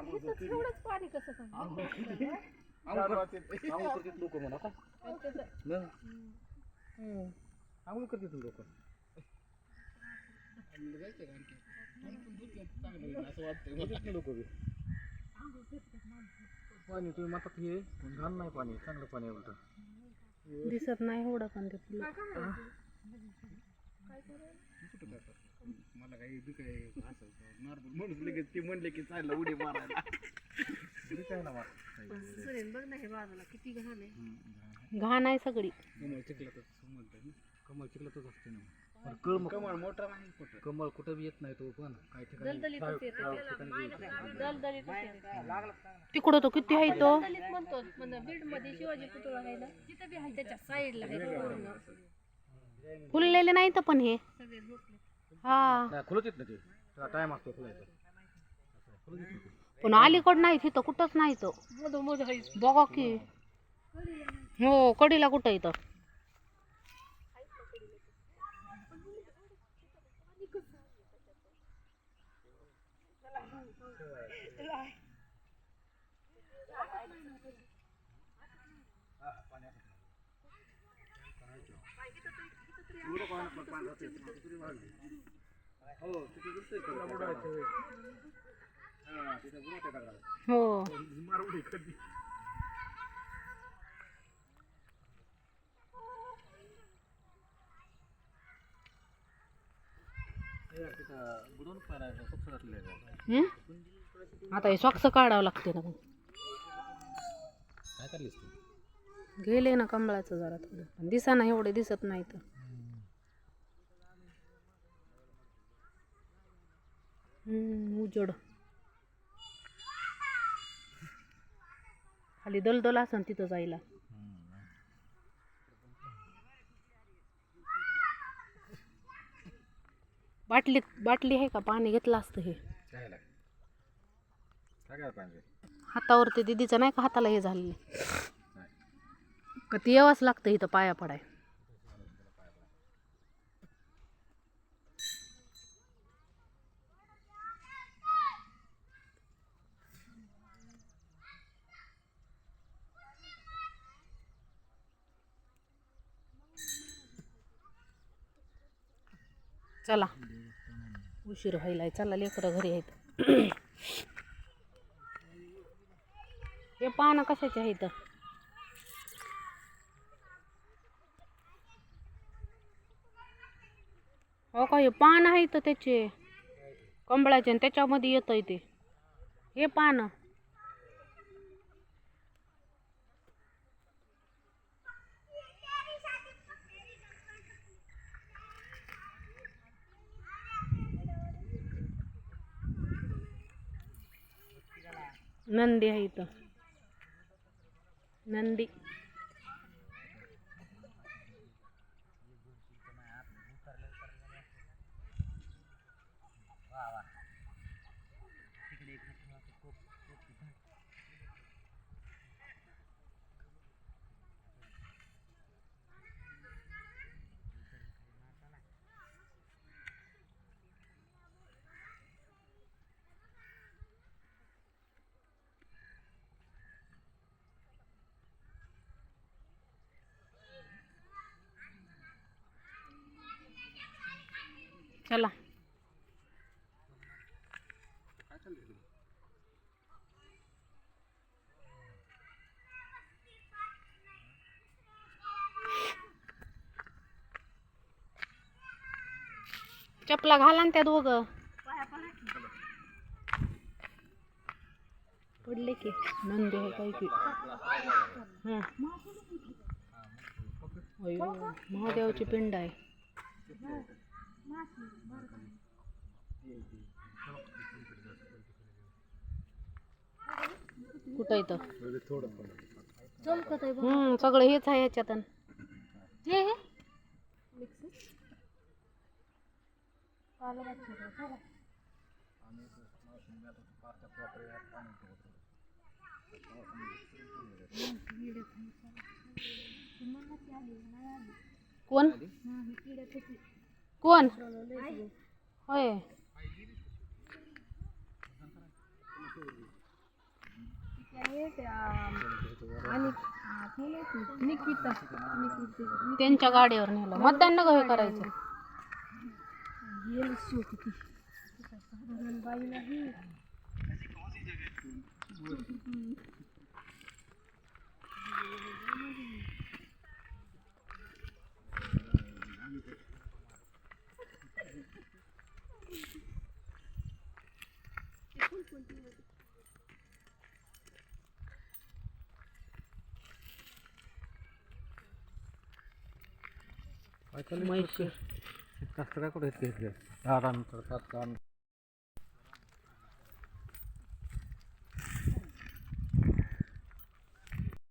इथं एवढंच पाणी कसं काय आंघोळ करतात लोक म्हणा का आंघोळ करतात लोक. लोक पाणी तुम्ही म्हणतात हे घाण नाही पाणी चांगलं पाणी उलट दिसत नाही एवढं पण ते फुलं. मला काही बी काय असं नॉर्मल म्हणून लगेच ते म्हणले की चाललं उडी मारायला. बी काय ना सुरेन बघ ना हे बाजूला किती घाण आहे. घाण आहे सगळी. कमळ चिखलातच समजतं कमळ चिखलातच असते ना. पण कमळ कमळ मोठा नाही कुठं? कमळ कुठं बी येत नाही तो पण. काही ठिकाणी तिकडं तो किती आहे तो? दलित म्हणतो म्हणजे बीडमध्ये शिवाजी पुतळा आहे ना तिथे बी आहे त्याच्या साईडला आहे. फुललेले नाही तर पण हे. सगळे झोपले. हा. नाही खुलत येत ना ते. त्याला टाइम असतो खुलायचा खुलत येत नाही ते. पण अलीकड नाही तिथं कुठंच नाही तो. बघा की. हो कडीला कुठं इथं? हो? हा. हो. हे? आता हे सॉक्स काढावं लागते ना मग गेले ना कमळाचं जरा थोडं पण दिसाना एवढे दिसत नाही तर उजड. खाली दलदल असन तिथं जायला. बाटलीत बाटली आहे का? पाणी घेतलं असतं हे. हातावरती दिदीचं नाही का हाताला हे झालेलं? का ते यावंच लागतं इथं पाया पडाय. चला. उशीर व्हायलाय. चला लेकरं घरी आहेत. हे पानं कशाचे आहेत? हो का हे पान आहे तर त्याचे. कंबळाचे आणि त्याच्यामध्ये येत ते. हे पान. नंदी आहे इथं. नंदी. चला. चपला घाला ना त्या दोघं. पडले की नंदी आहे काही की. अयो महादेवाची पिंड आहे. कुठं इथं चमकत आहे बघ. हम्म सगळं हेच आहे याच्यात हे हे? मिक्स पाला वाटतं चला कोण ते, नाही निकिता निकिता त्यांच्या गाडीवर नेलं. मतदान नका हे करायचं. गेली शेवटी ती साधारण बाई नाही काय